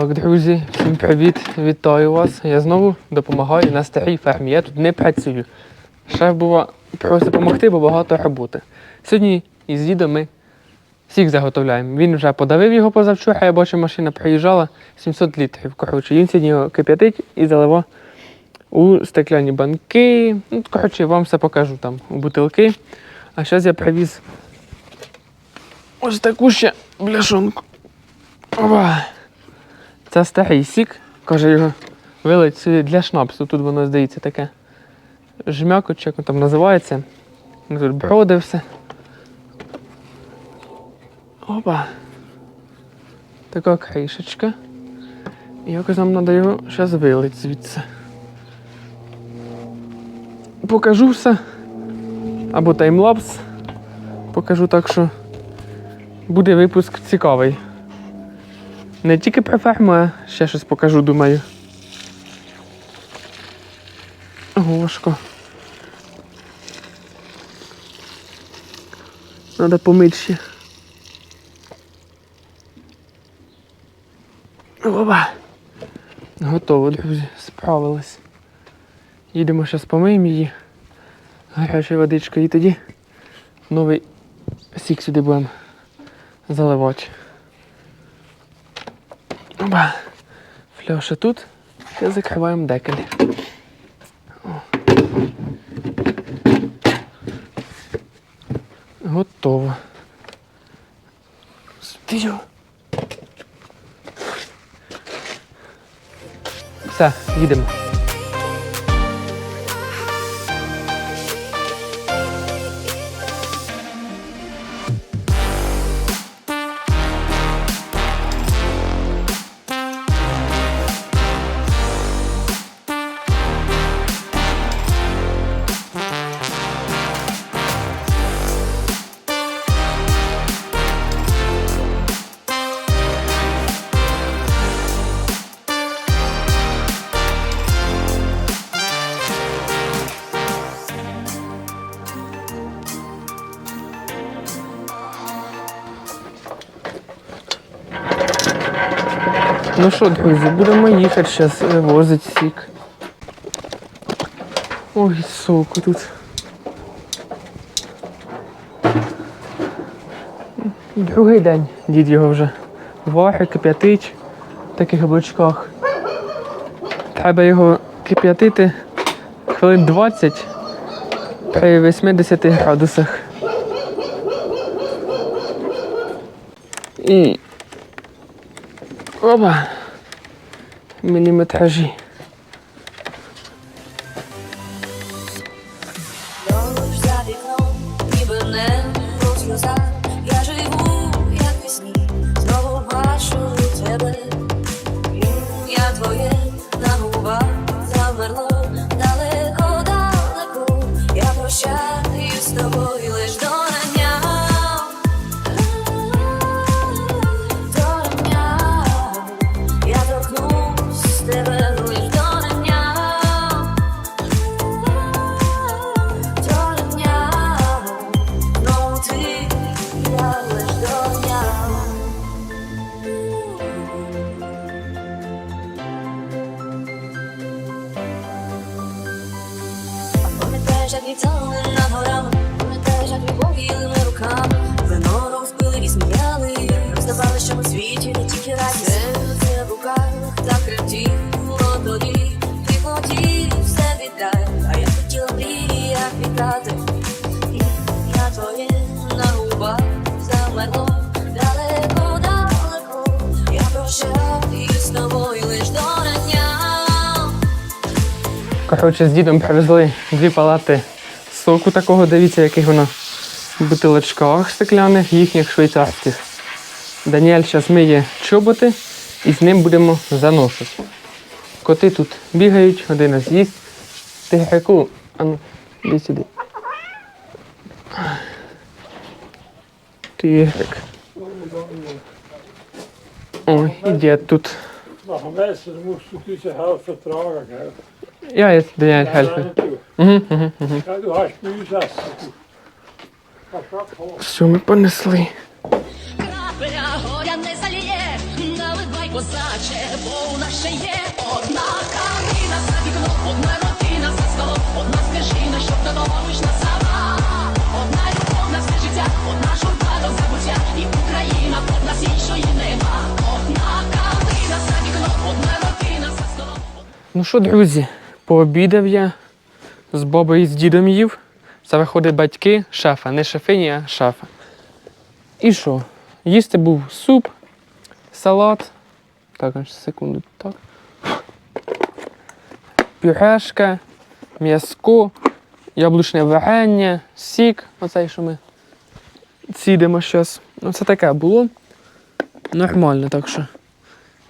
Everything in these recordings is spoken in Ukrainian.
Так, друзі, всім привіт! Вітаю вас. Я знову допомагаю на старій фермі. Я тут не працюю. Шеф бува просить допомогти, бо багато роботи. Сьогодні із дідом ми сік заготовляємо. Він вже подавив його позавчора, я бачу, машина приїжджала 700 літрів. Коротше, він сьогодні його кип'ятить і заливав у стекляні банки. Ну, коротше, вам все покажу там у бутилки. А зараз я привіз ось таку ще бляшонку. Опа. Це старий сік, каже його вилить сюди для шнапсу. Тут воно здається таке жмяко, чи як воно там називається. Тут броди все. Опа. Така кришечка. І якось нам треба його зараз вилити звідси. Покажу все. Або таймлапс. Покажу так, що буде випуск цікавий. Не тільки про ферму, а ще щось покажу, думаю. Гошко. Надо помити ще. Опа. Готово, друзі, справились. Їдемо зараз помиємо її гарячою водичкою і тоді новий сік сюди будемо заливати. Опа. Фляша тут. І закриваємо декель. О. Готово. Стію. Все, їдемо. Ну що, друзі, будемо їхати зараз вивозити сік. Ой, соку тут. Другий день дід його вже варить, кип'ятить в таких бочках. Треба його кип'ятити хвилин 20 при 80 градусах. І وابا ملي ما Коротше, з дідом привезли дві палати соку такого, дивіться, яких воно в бутилочках стекляних, їхніх швейцарських. Даніель зараз миє чоботи і з ним будемо заносити. Коти тут бігають, один з'їсть. Тигрику, а ну, іди сюди. Тигрик. Ой, і дід тут. Ja, jetzt will ich helfen. Угу, угу, угу. Все, одна калина за одна родина забуття, і Україна, бо нас іншої нема. Одна калина за вікном, одна родина за столом. Ну що, друзі, пообідав я з бабою і з дідом їв. Це виходить батьки шефа, не шефині, а шефа. І що? Їсти був суп, салат. Так, секунду, так. Пюрешка, м'яско, яблучне варення, сік, оцей, що ми цідимо зараз. Ну, це таке було. Нормально, так що.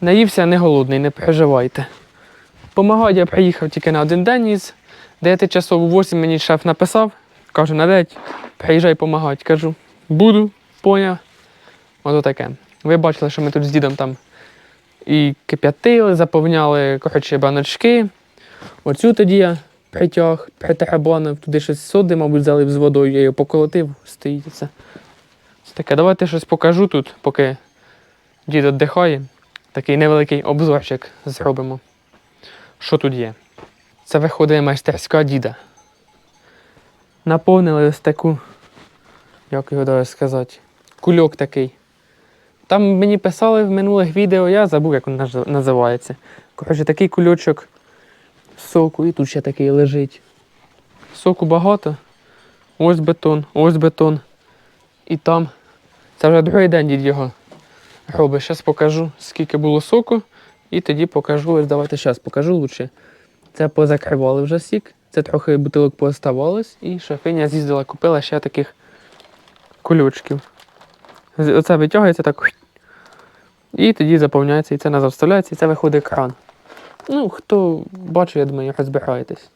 Наївся не голодний, не переживайте. Помагати я приїхав тільки на один день із 9 часов у 8 мені шеф написав, каже, на 9 приїжджай помагати. Кажу, буду, поняв. Ото таке. Ви бачили, що ми тут з дідом там і кип'ятили, заповняли коротше, баночки. Оцю тоді я притяг, притарабанив, туди щось соди, мабуть, залив з водою, я його поколотив, стоїть. Це таке. Давайте щось покажу тут, поки дід віддихає. Такий невеликий обзорчик зробимо. Що тут є? Це виходить майстерська діда. Наповнили ось таку, як його даже сказати, кульок такий. Там мені писали в минулих відео, я забув, як він називається. Коротше, такий кульочок соку, і тут ще такий лежить. Соку багато. Ось бетон, ось бетон. І там. Це вже другий день дід його робить. Зараз покажу, скільки було соку. І тоді покажу, ось давайте зараз покажу лучше. Це позакривали вже сік, це трохи бутилок пооставалось, і шофиня з'їздила, купила ще таких кульочків. З- Оце витягається так. І тоді заповняється, і це назад вставляється, і це виходить кран. Ну, хто бачить, я думаю, розбираєтесь.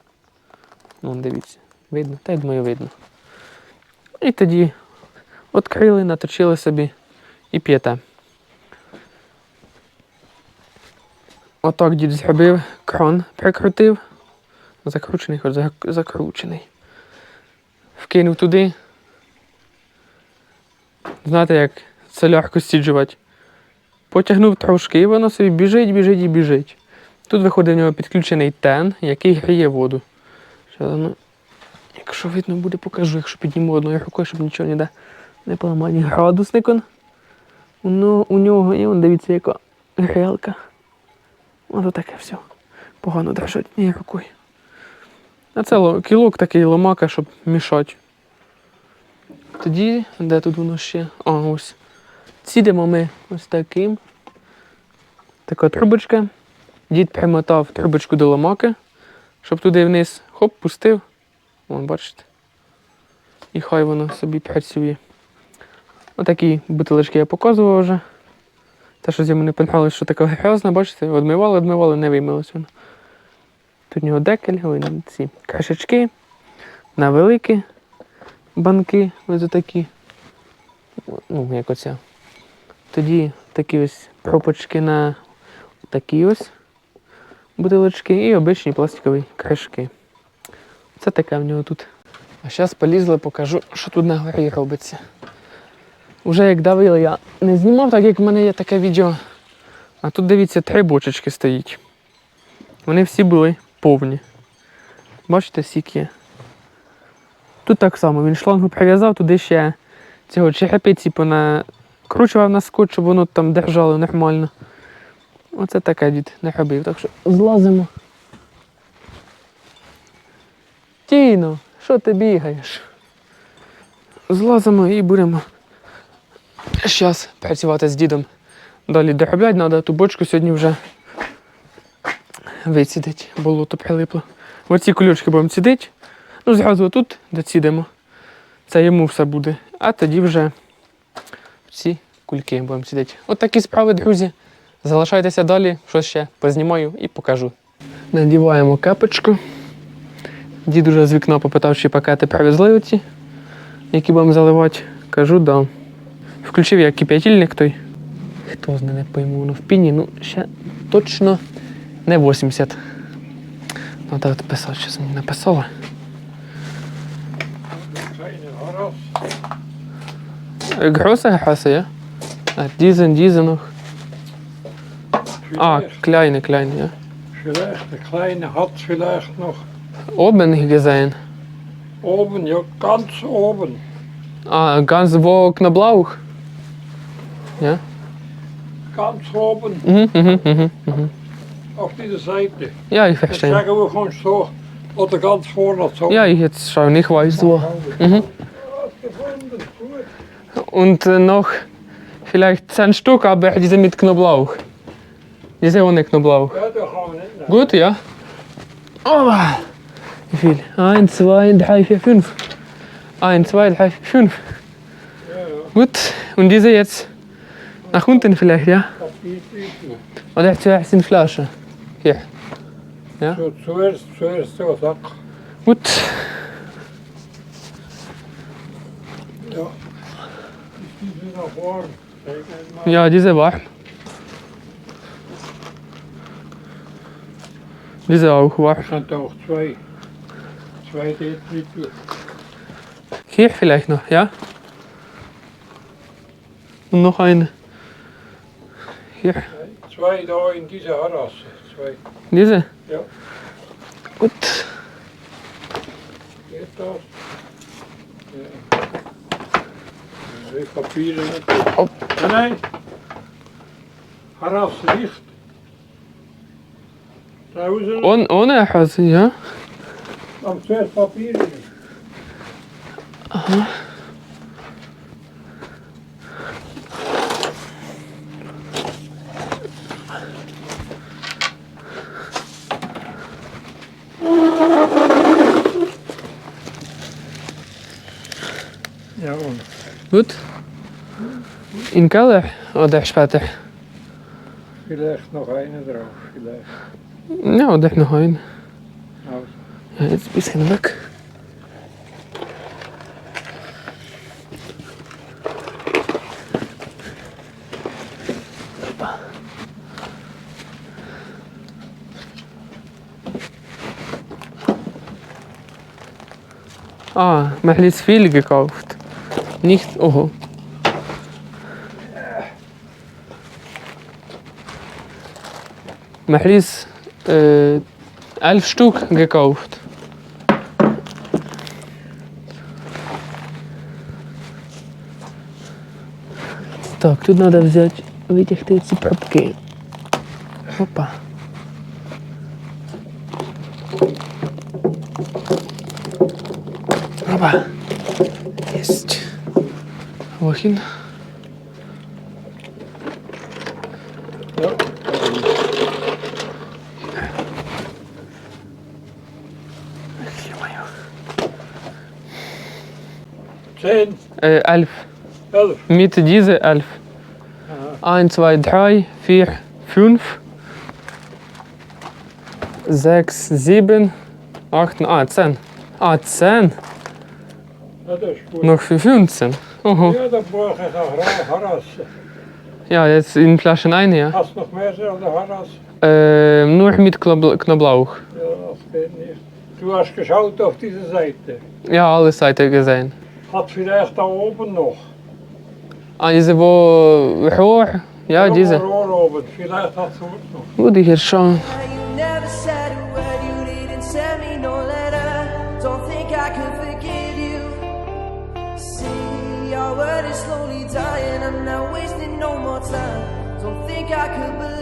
Ну, дивіться, видно? Та я думаю, видно. І тоді відкрили, наточили собі і п'єте. Отак дід зробив, кран прикрутив. Закручений, хоч закручений. Вкинув туди. Знаєте, як солярку стіджувати. Потягнув трошки, і воно собі біжить, біжить і біжить. Тут виходить в нього підключений тен, який гріє воду. Ну, якщо видно буде, покажу, якщо підніму одною рукою, щоб нічого ніде не поламати. Градусник он. Воно у нього, і он дивіться, яка грілка. Ото таке все. Погано держать однією рукою. А це кілок такий ломака, щоб мішати. Тоді, де тут воно ще? А, ось. Цідимо ми ось таким. Така трубочка. Дід примотав трубочку до ломаки, щоб туди вниз хоп, пустив. Вон, бачите. І хай воно собі працює. Отакі бутилочки я показував вже. Те, що з йому не понравилось, що така грязна, бачите, одмивали, одмивали, не виймилось воно. Тут у нього декель, ці кришечки на великі банки, ось такі. Ну, як оця. Тоді такі ось пропочки на такі ось бутилочки і обичні пластикові кришки. Це таке в нього тут. А зараз полізли, покажу, що тут на горі робиться. Уже як давили, я не знімав, так як в мене є таке відео. А тут дивіться, три бочечки стоїть. Вони всі були повні. Бачите, сік є. Тут так само, він шлангу прив'язав, туди ще цього черепиці понакручував на скотч, щоб воно там держало нормально. Оце таке дід не робив. Так що злазимо. Тіно, що ти бігаєш? Злазимо і будемо зараз працювати з дідом. Далі доробляти треба ту бочку сьогодні вже вицідити, болото прилипло. Оці кулючки будемо цідити. Ну, зразу тут доцідимо. Це йому все буде. А тоді вже ці кульки будемо сидіти. От такі справи, друзі. Залишайтеся далі, що ще познімаю і покажу. Надіваємо кепочку. Дід уже з вікна попитав, чи пакети привезли оці, які будемо заливати. Кажу, да. Включив я кип'ятильник той. Хто знає, не пойму, воно в піні, ну ще точно не 80. Ну так писати, що мені написала. Kleine Horrors. Große Hasse, ja? Ah, diesen, diese noch. Ah, Vielleicht, der Kleine hat vielleicht noch Oben gesehen. oben, ja ganz oben. Ah, ganz wo Knoblauch. Ja? Ganz oben. Mhm, mhm, mhm, mhm. auf diese Seite. Ja, ich Jetzt verstehe. sagen wir von so, oder ganz vorne so. Ja, ich jetzt schaue nicht weiß so. Mhm. Und äh, noch vielleicht 10 Stück, aber diese mit Knoblauch. Diese ohne Knoblauch. Ja, we niet naar. Gut, ja? Oh, wie viel? 1, 2, 3, 4, 5. 1, 2, 3, 4, 5. Ja, ja, Gut, und diese jetzt nach unten vielleicht, ja? Oder zuerst in Flasche. Hier. Zo, zuerst, zuerst so Sack. Gut. Ja. Ja, diese warm. Diese auch warm. Sind auch zwei. Zwei Detliter. Hier vielleicht noch, ja? Und noch eine. Hier. Zwei da in dieser Harasse. Zwei. Diese? Ja. Gut. Geht das? Ja. Die Papiere nicht. Op. Nein, nein. Harasse. Draußen. On, ohne Hase, ja? Am zuerst Papiere. Ja, Gut. In Keller oder später? vielleicht noch eine drauf. Vielleicht. Ja, oder noch ein. Also. Ja, jetzt ein bisschen weg. Ah, man hat jetzt viel gekauft. Nicht, oho. Man hat jetzt äh, elf Stück gekauft. Так, тут надо взять, вытягти ці пробки. Опа. Опа. Есть. Wohin? Ja. Zehn. Äh, elf. elf. Mit diese elf. Aha. Eins, zwei, drei, vier, fünf, sechs, sieben, acht, ah, zehn. Ah, zehn. Noch für fünfzehn. ja Ja, dat borg is een harras. Ja, dat is in Flaschen een ja. Hast nog meer zelfde harras? Uh, nog met Knoblauch. Ja, dat weet niet. Du hast geschaut auf diese Seite? Ja, alle Seiten gesehen. Hat vielleicht da oben noch? Ah, diese wo... Rohr? Ja, diese. Rohr oben, vielleicht hat es noch. Würde ich hier schauen. Word is slowly dying, I'm not wasting no more time. Don't think I could believe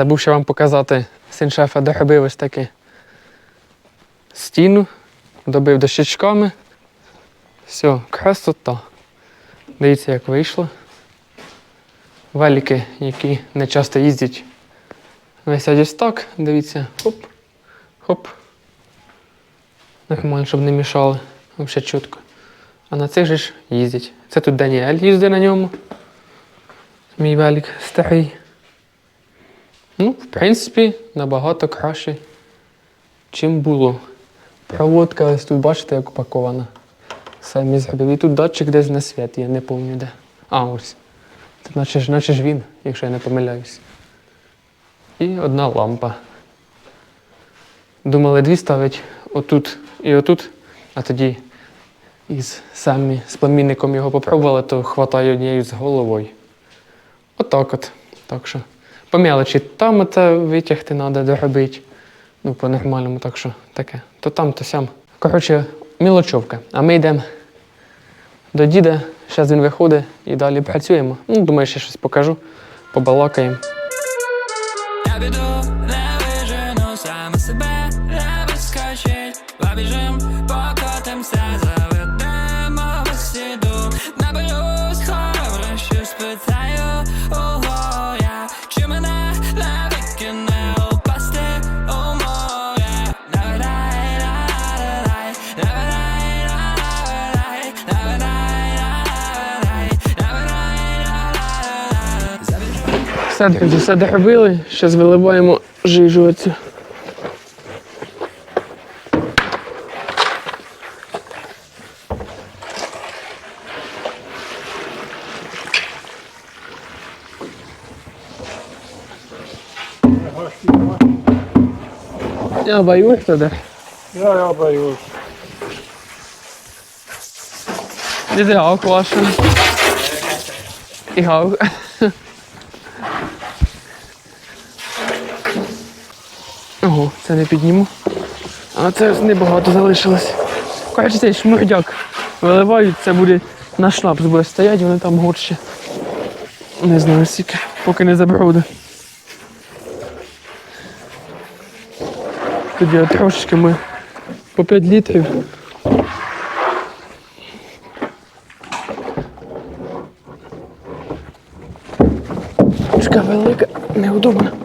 Забув ще вам показати. Син шефа доробив ось таки стіну, добив дощечками. Все, красота. Дивіться, як вийшло. Велики, які не часто їздять. Висять ось так, дивіться, хоп, хоп. Нормально, щоб не мішали. Взагалі чітко. А на цих же ж їздять. Це тут Даніель їздить на ньому. Мій велик старий. Ну, в принципі, набагато краще, чим було. Проводка ось тут бачите, як упакована. Самі зробили. І тут датчик десь на світ, я не пам'ятаю де. А, ось. Наче ж, наче ж він, якщо я не помиляюсь. і одна лампа. Думали дві ставить отут і отут, а тоді із самі з племінником його попробували, то хватає однією з головою. Отак от. Так що по мелочі там оце витягти треба доробити. Ну, по-нормальному, так що таке. То там, то сям. Коротше, мілочовка. А ми йдемо до діда. Зараз він виходить і далі працюємо. Ну, думаю, ще щось покажу, побалакаємо. Саме себе, не вискочить Побіжим, покотимся, заведемо Все, все доробили. Зараз виливаємо жижу оцю. Я боюсь тоді. Я, я боюсь. Dit is ook wassen. Ik Ого, це не підніму. А це небагато залишилось. Коротше, цей шмурдяк виливають, це буде на шнапс буде стоять, вони там горші. Не знаю скільки, поки не заброде. Тоді трошечки ми по 5 літрів. Ручка велика, неудобно.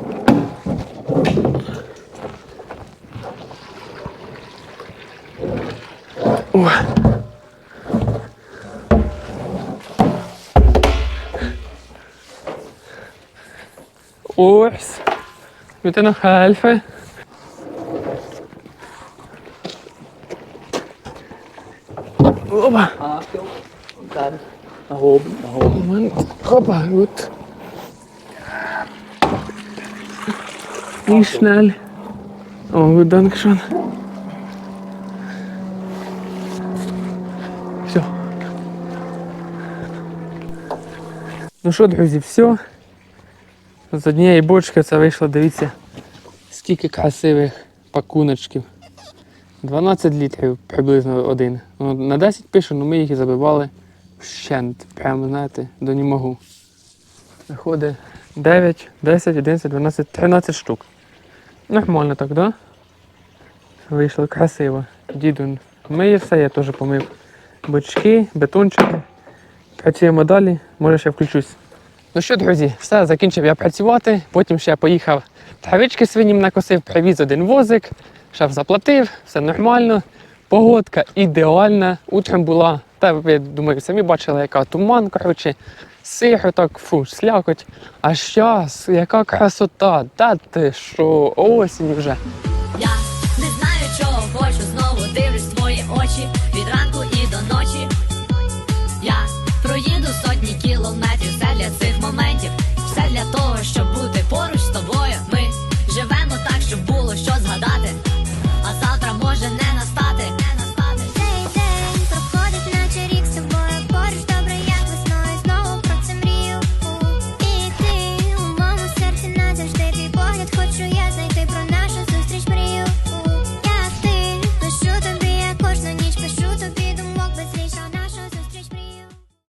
Ось. Вітано хальфе. Опа. Moment. Hoppa, gut. Nicht schnell. Oh, gut, danke schön. Все. Ну що, друзі, все. З однієї бочки це вийшло, дивіться, скільки красивих пакуночків. 12 літрів приблизно один. Ну, на 10 пише, але ми їх і забивали вщент. Прямо, знаєте, до не можу. Виходить 9, 10, 11, 12, 13 штук. Нормально так, да? Вийшло красиво. Діду миє все, я теж помив бочки, бетончики. Працюємо далі, може ще включусь. Ну що, друзі, все, закінчив я працювати, потім ще поїхав травички свинім накосив, привіз один возик, шеф заплатив, все нормально. Погодка ідеальна. Утром була, та ви думаю, самі бачили, яка туман, коротше, сиро так, фу, слякоть. А зараз, яка красота, та ти що, осінь вже.